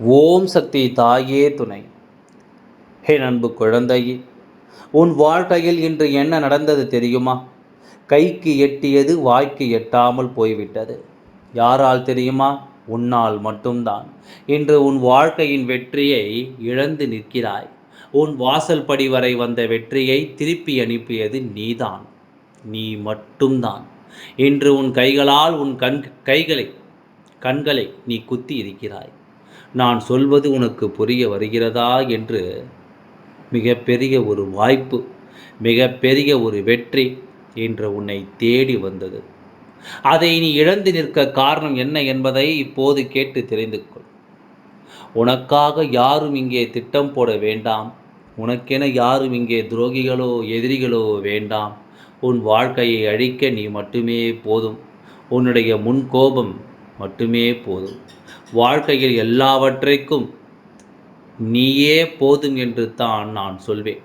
ஓம் சக்தி தாயே துணை. ஹே நண்பு குழந்தையே உன் வாழ்க்கையில் இன்று என்ன நடந்தது தெரியுமா? கைக்கு எட்டியது வாய்க்கு எட்டாமல் போய்விட்டது. யாரால் தெரியுமா? உன்னால் மட்டும்தான். இன்று உன் வாழ்க்கையின் வெற்றியை இழந்து நிற்கிறாய். உன் வாசல் படி வரை வந்த வெற்றியை திருப்பி அனுப்பியது நீதான். நீ மட்டும்தான். இன்று உன் கைகளால் உன் கண் கைகளை கண்களை நீ குத்தி இருக்கிறாய். நான் சொல்வது உனக்கு புரிய வருகிறதா என்று மிகப்பெரிய ஒரு வாய்ப்பு மிகப்பெரிய ஒரு வெற்றி என்று உன்னை தேடி வந்தது. அதை நீ இழந்து நிற்க காரணம் என்ன என்பதை இப்போது கேட்டு தெரிந்து கொள். உனக்காக யாரும் இங்கே திட்டம் போட வேண்டாம். உனக்கென யாரும் இங்கே துரோகிகளோ எதிரிகளோ வேண்டாம். உன் வாழ்க்கையை அழிக்க நீ மட்டுமே போதும். உன்னுடைய முன் கோபம் மட்டுமே போதும். வாழ்க்கையில் எல்லாவற்றைக்கும் நீயே போதும் என்று தான் நான் சொல்வேன்.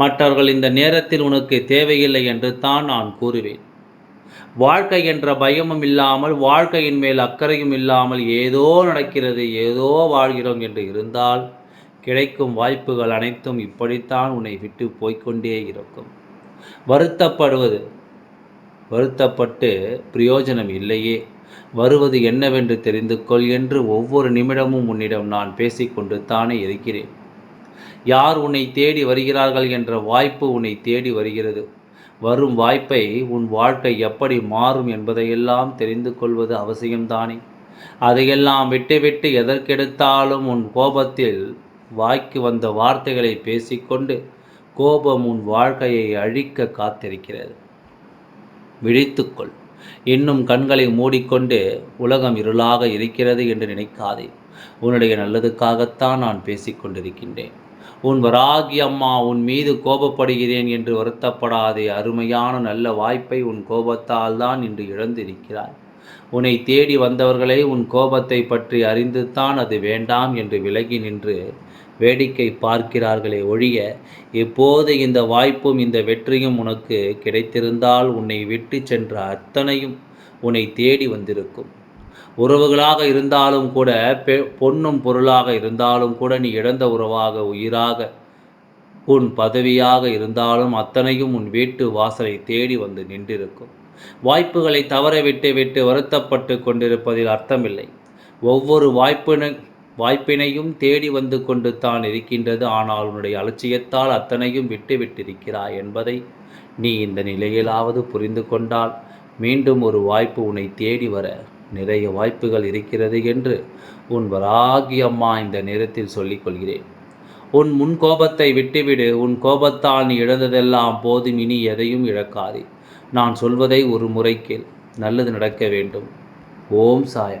மற்றவர்கள் இந்த நேரத்தில் உனக்கு தேவையில்லை என்று தான் நான் கூறுவேன். வாழ்க்கை என்ற பயமும் இல்லாமல் வாழ்க்கையின் மேல் அக்கறையும் இல்லாமல் ஏதோ நடக்கிறது ஏதோ வாழ்கிறோம் என்று இருந்தால் கிடைக்கும் வாய்ப்புகள் அனைத்தும் இப்படித்தான் உன்னை விட்டு போய்கொண்டே இருக்கும். வருத்தப்படுவது வருத்தப்பட்டு பிரயோஜனம் இல்லையே. வருவது என்னவென்று தெரிந்து கொள் என்று ஒவ்வொரு நிமிடமும் உன்னிடம் நான் பேசிக்கொண்டு தானே இருக்கிறேன். யார் உன்னை தேடி வருகிறார்கள் என்ற வாய்ப்பு உன்னை தேடி வருகிறது. வரும் வாய்ப்பை உன் வாழ்க்கை எப்படி மாறும் என்பதையெல்லாம் தெரிந்து கொள்வது அவசியம்தானே. அதையெல்லாம் விட்டுவிட்டு எதற்கெடுத்தாலும் உன் கோபத்தில் வாய்க்கு வந்த வார்த்தைகளை பேசிக்கொண்டு கோபம் உன் வாழ்க்கையை அழிக்க காத்திருக்கிறது. விழித்துக்கொள். இன்னும் கண்களை மூடிக்கொண்டு உலகம் இருளாக இருக்கிறது என்று நினைக்காதே. உன்னுடைய நல்லதுக்காகத்தான் நான் பேசிக்கொண்டிருக்கின்றேன். உன் வராகி அம்மா உன் மீது கோபப்படுகிறேன் என்று வருத்தப்படாதே. அருமையான நல்ல வாய்ப்பை உன் கோபத்தால் தான் இன்று இழந்திருக்கிறாய். உன்னை தேடி வந்தவர்களை உன் கோபத்தை பற்றி அறிந்துத்தான் அது வேண்டாம் என்று விலகி நின்று வேடிக்கை பார்க்கிறார்களே ஒழிய இப்போது இந்த வாய்ப்பும் இந்த வெற்றியும் உனக்கு கிடைத்திருந்தால் உன்னை விட்டு சென்ற அத்தனையும் உன்னை தேடி வந்திருக்கும். உறவுகளாக இருந்தாலும் கூட பெ பொன்னும் பொருளாக இருந்தாலும் கூட நீ இழந்த உறவாக உயிராக உன் பதவியாக இருந்தாலும் அத்தனையும் உன் வீட்டு வாசலை தேடி வந்து நின்றிருக்கும். வாய்ப்புகளை தவற விட்டு விட்டு வருத்தப்பட்டு கொண்டிருப்பதில் அர்த்தமில்லை. ஒவ்வொரு வாய்ப்பின வாய்ப்பினையும் தேடி வந்து கொண்டு தான் இருக்கின்றது. ஆனால் உன்னுடைய அலட்சியத்தால் அத்தனையும் விட்டுவிட்டிருக்கிறாய் என்பதை நீ இந்த நிலையிலாவது புரிந்து கொண்டால் மீண்டும் ஒரு வாய்ப்பு உன்னை தேடி வர நிறைய வாய்ப்புகள் இருக்கிறது என்று உன் வராகி அம்மா இந்த நேரத்தில் சொல்லிக் கொள்கிறேன். உன் முன் கோபத்தை விட்டுவிடு. உன் கோபத்தால் நீ இழந்ததெல்லாம் போதும். இனி எதையும் இழக்காதே. நான் சொல்வதை ஒரு முறை கேள். நல்லது நடக்க வேண்டும். ஓம் சாயா.